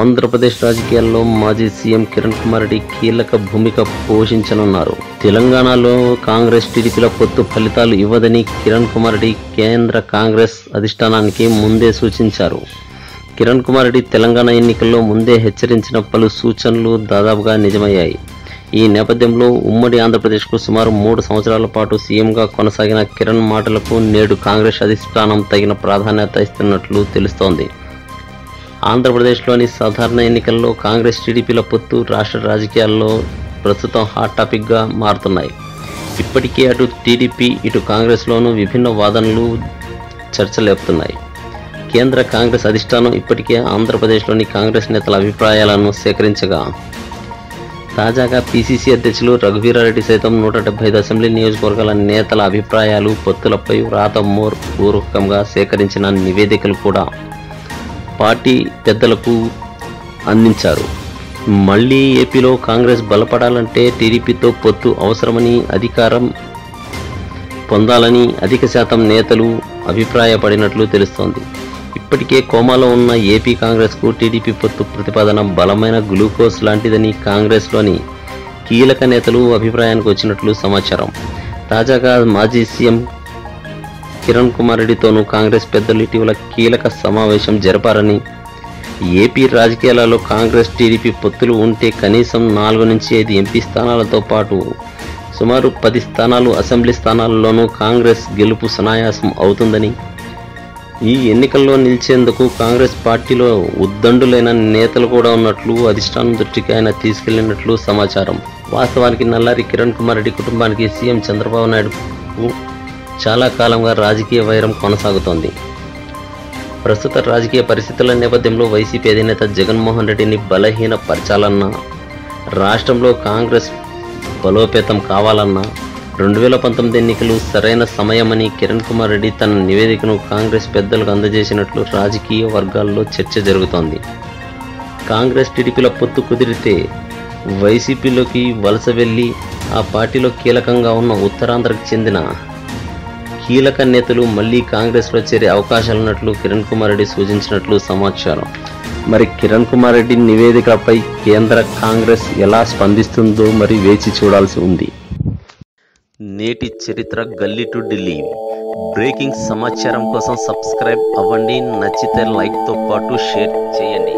ఆంధ్రప్రదేశ్ రాజకీయాల్లో మాజీ సీఎం కిరణ్ కుమార్ రెడ్డి కీలక భూమిక పోషించనున్నారు. తెలంగాణలో కాంగ్రెస్ టీడీపీల పొత్తు ఫలితాలు ఇవ్వదని కిరణ్ కుమార్ రెడ్డి కేంద్ర కాంగ్రెస్ అధిష్టానానికి ముందే సూచించారు. కిరణ్ కుమార్ రెడ్డి తెలంగాణ ఎన్నికల్లో ముందే హెచ్చరించిన పలు సూచనలు దాదాపుగా నిజమయ్యాయి. ఈ నేపథ్యంలో ఉమ్మడి ఆంధ్రప్రదేశ్కు సుమారు మూడు సంవత్సరాల పాటు సీఎంగా కొనసాగిన కిరణ్ మాటలకు నేడు కాంగ్రెస్ అధిష్టానం తగిన ప్రాధాన్యత ఇస్తున్నట్లు తెలుస్తోంది. ఆంధ్రప్రదేశ్లోని సాధారణ ఎన్నికల్లో కాంగ్రెస్ టీడీపీల పొత్తు రాష్ట్ర రాజకీయాల్లో ప్రస్తుతం హాట్ టాపిక్గా మారుతున్నాయి. ఇప్పటికే అటు టీడీపీ ఇటు కాంగ్రెస్లోనూ విభిన్న వాదనలు చర్చలేపుతున్నాయి. కేంద్ర కాంగ్రెస్ అధిష్టానం ఇప్పటికే ఆంధ్రప్రదేశ్లోని కాంగ్రెస్ నేతల అభిప్రాయాలను సేకరించగా తాజాగా పీసీసీ అధ్యక్షులు రఘువీరారెడ్డి సైతం నూట డెబ్బై ఐదు అసెంబ్లీ నియోజకవర్గాల నేతల అభిప్రాయాలు పొత్తులపై రాత మోర్ పూర్వకంగా సేకరించిన నివేదికలు కూడా పార్టీ పెద్దలకు అందించారు. మళ్ళీ ఏపీలో కాంగ్రెస్ బలపడాలంటే టీడీపీతో పొత్తు అవసరమని అధికారం పొందాలని అధిక శాతం నేతలు అభిప్రాయపడినట్లు తెలుస్తోంది. ఇప్పటికే కోమాలో ఉన్న ఏపీ కాంగ్రెస్కు టీడీపీ పొత్తు ప్రతిపాదన బలమైన గ్లూకోజ్ లాంటిదని కాంగ్రెస్లోని కీలక నేతలు అభిప్రాయానికి వచ్చినట్లు సమాచారం. తాజాగా మాజీ సీఎం కిరణ్ కుమార్ రెడ్డితోనూ కాంగ్రెస్ పెద్దలు ఇటీవల కీలక సమావేశం జరపారని. ఏపీ రాజకీయాలలో కాంగ్రెస్ టీడీపీ పొత్తులు ఉంటే కనీసం నాలుగు నుంచి ఐదు ఎంపీ స్థానాలతో పాటు సుమారు పది స్థానాలు అసెంబ్లీ స్థానాల్లోనూ కాంగ్రెస్ గెలుపు సునాయాసం అవుతుందని. ఈ ఎన్నికల్లో నిలిచేందుకు కాంగ్రెస్ పార్టీలో ఉద్దండులైన నేతలు కూడా ఉన్నట్లు అధిష్టానం దృష్టికి ఆయన తీసుకెళ్ళినట్లు సమాచారం. వాస్తవానికి నల్లారి కిరణ్ కుమార్ రెడ్డి కుటుంబానికి సీఎం చంద్రబాబు నాయుడు చాలా కాలంగా రాజకీయ వైరం కొనసాగుతోంది. ప్రస్తుత రాజకీయ పరిస్థితుల నేపథ్యంలో వైసీపీ అధినేత జగన్మోహన్ రెడ్డిని బలహీనపరచాలన్నా రాష్ట్రంలో కాంగ్రెస్ బలోపేతం కావాలన్నా రెండు వేల పంతొమ్మిది ఎన్నికలు సరైన సమయమని కిరణ్ కుమార్ రెడ్డి తన నివేదికను కాంగ్రెస్ పెద్దలకు అందజేసినట్లు రాజకీయ వర్గాల్లో చర్చ జరుగుతోంది. కాంగ్రెస్ టీడీపీల పొత్తు కుదిరితే వైసీపీలోకి వలస వెళ్ళి ఆ పార్టీలో కీలకంగా ఉన్న ఉత్తరాంధ్రకు చెందిన కీలక నేతలు మళ్ళీ కాంగ్రెస్లో చేరే అవకాశాలున్నట్లు కిరణ్ కుమార్ రెడ్డి సూచించినట్లు సమాచారం. మరి కిరణ్ కుమార్ రెడ్డి నివేదికపై కేంద్ర కాంగ్రెస్ ఎలా స్పందిస్తుందో మరి వేచి చూడాల్సి ఉంది. నేటి చరిత్ర గల్లీ టు ఢిల్లీ. బ్రేకింగ్ సమాచారం కోసం సబ్స్క్రైబ్ అవ్వండి నచ్చితే లైక్తో పాటు షేర్ చేయండి.